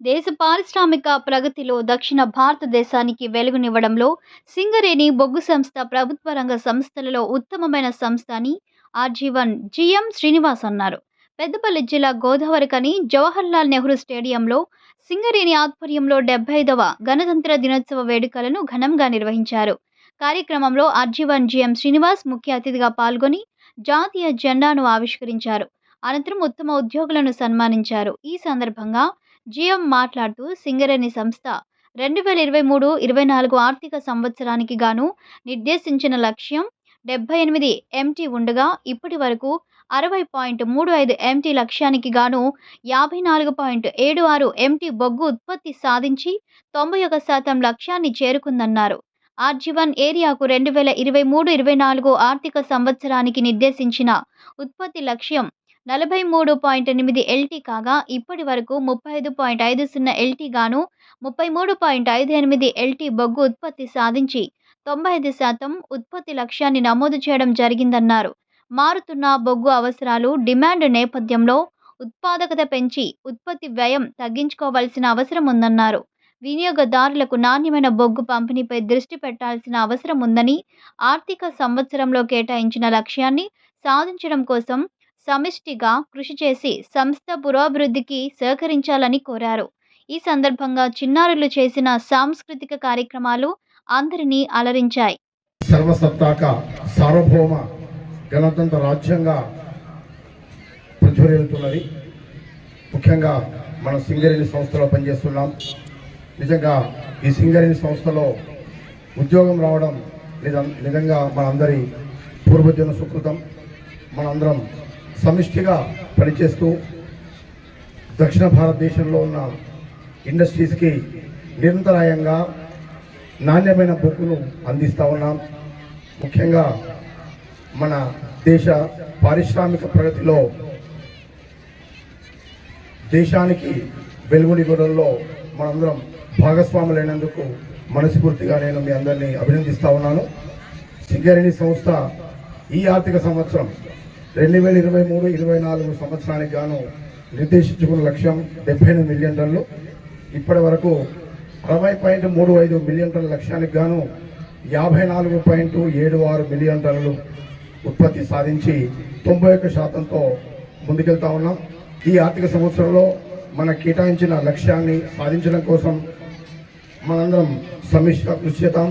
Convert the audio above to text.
దేశ పారిశ్రామిక ప్రగతిలో దక్షిణ భారతదేశానికి వెలుగునివ్వడంలో సింగరేణి బొగ్గు సంస్థ ప్రభుత్వ రంగ సంస్థలలో ఉత్తమమైన సంస్థ అని ఆర్జీవన్ జిఎం శ్రీనివాస్ అన్నారు. పెద్దపల్లి జిల్లా గోదావరికని జవహర్లాల్ నెహ్రూ స్టేడియంలో సింగరేణి ఆధ్వర్యంలో డెబ్బై ఐదవ గణతంత్ర దినోత్సవ వేడుకలను ఘనంగా నిర్వహించారు. కార్యక్రమంలో ఆర్జీవన్ జిఎం శ్రీనివాస్ ముఖ్య అతిథిగా పాల్గొని జాతీయ జెండాను ఆవిష్కరించారు. అనంతరం ఉత్తమ ఉద్యోగులను సన్మానించారు. ఈ సందర్భంగా జిఎం మాట్లాడుతూ సింగరేణి సంస్థ రెండు వేల ఇరవై మూడు ఇరవై నాలుగు ఆర్థిక సంవత్సరానికి గాను నిర్దేశించిన లక్ష్యం డెబ్బై ఎనిమిది ఎంటీ ఉండగా ఇప్పటి వరకు అరవై పాయింట్ మూడు ఐదు ఎంటీ లక్ష్యానికి గాను యాభై నాలుగు పాయింట్ ఏడు ఆరు ఎంటీ బొగ్గు ఉత్పత్తి సాధించి తొంభై ఒక శాతం లక్ష్యాన్ని చేరుకుందన్నారు. ఆర్జీవన్ ఏరియాకు రెండు వేల ఇరవై మూడు ఇరవై నాలుగు ఆర్థిక సంవత్సరానికి నిర్దేశించిన ఉత్పత్తి లక్ష్యం నలభై మూడు పాయింట్ ఎనిమిది ఎల్టీ కాగా ఇప్పటి వరకు ముప్పై ఐదు పాయింట్ ఐదు సున్నా ఎల్టీ గాను ముప్పై మూడు పాయింట్ ఐదు ఎనిమిది ఎల్టీ బొగ్గు ఉత్పత్తి సాధించి తొంభై ఐదు శాతం ఉత్పత్తి లక్ష్యాన్ని నమోదు చేయడం జరిగిందన్నారు. మారుతున్న బొగ్గు అవసరాలు డిమాండ్ నేపథ్యంలో ఉత్పాదకత పెంచి ఉత్పత్తి వ్యయం తగ్గించుకోవాల్సిన అవసరం ఉందన్నారు. వినియోగదారులకు నాణ్యమైన బొగ్గు పంపిణీపై దృష్టి పెట్టాల్సిన అవసరం ఉందని ఆర్థిక సంవత్సరంలో కేటాయించిన లక్ష్యాన్ని సాధించడం కోసం సమిష్టిగా కృషి చేసి సంస్థ పురోభివృద్ధికి సహకరించాలని కోరారు. ఈ సందర్భంగా చిన్నారులు చేసిన సాంస్కృతిక కార్యక్రమాలు అందరినీ అలరించాయి. సర్వసత్తాక సార్వభౌమ గణతంత్ర రాజ్యంగా ప్రజ్వరిల్లుతున్నది. ముఖ్యంగా మనం సింగరేణి సంస్థలో పనిచేస్తున్నాం. నిజంగా ఈ సింగరేణి సంస్థలో ఉద్యోగం రావడం నిజం- నిజంగా మనందరి పూర్వజన సుకృతం. మనందరం సమిష్టిగా పనిచేస్తూ దక్షిణ భారతదేశంలో ఉన్న ఇండస్ట్రీస్కి నిరంతరాయంగా నాణ్యమైన బొక్కును అందిస్తూ ఉన్నాం. ముఖ్యంగా మన దేశ పారిశ్రామిక ప్రగతిలో దేశానికి వెలుగునివ్వడంలో మనందరం భాగస్వాములైనందుకు మనస్ఫూర్తిగా నేను మీ అందరినీ అభినందిస్తా ఉన్నాను. సింగరేణి సంస్థ ఈ ఆర్థిక సంవత్సరం రెండు వేల ఇరవై మూడు ఇరవై నాలుగు సంవత్సరానికి గాను నిర్దేశించుకున్న లక్ష్యం డెబ్బై ఎనిమిది మిలియన్ టన్నులు. ఇప్పటి వరకు అరవై పాయింట్ మూడు ఐదు మిలియన్ టన్ల లక్ష్యానికి గాను యాభై నాలుగు పాయింట్ ఏడు ఆరు మిలియన్ టన్నులు ఉత్పత్తి సాధించి తొంభై ఒక్క శాతంతో ముందుకెళ్తా ఉన్నాం. ఈ ఆర్థిక సంవత్సరంలో మన కేటాయించిన లక్ష్యాన్ని సాధించడం కోసం మనందరం సమిష్ట కృషి చేద్దాం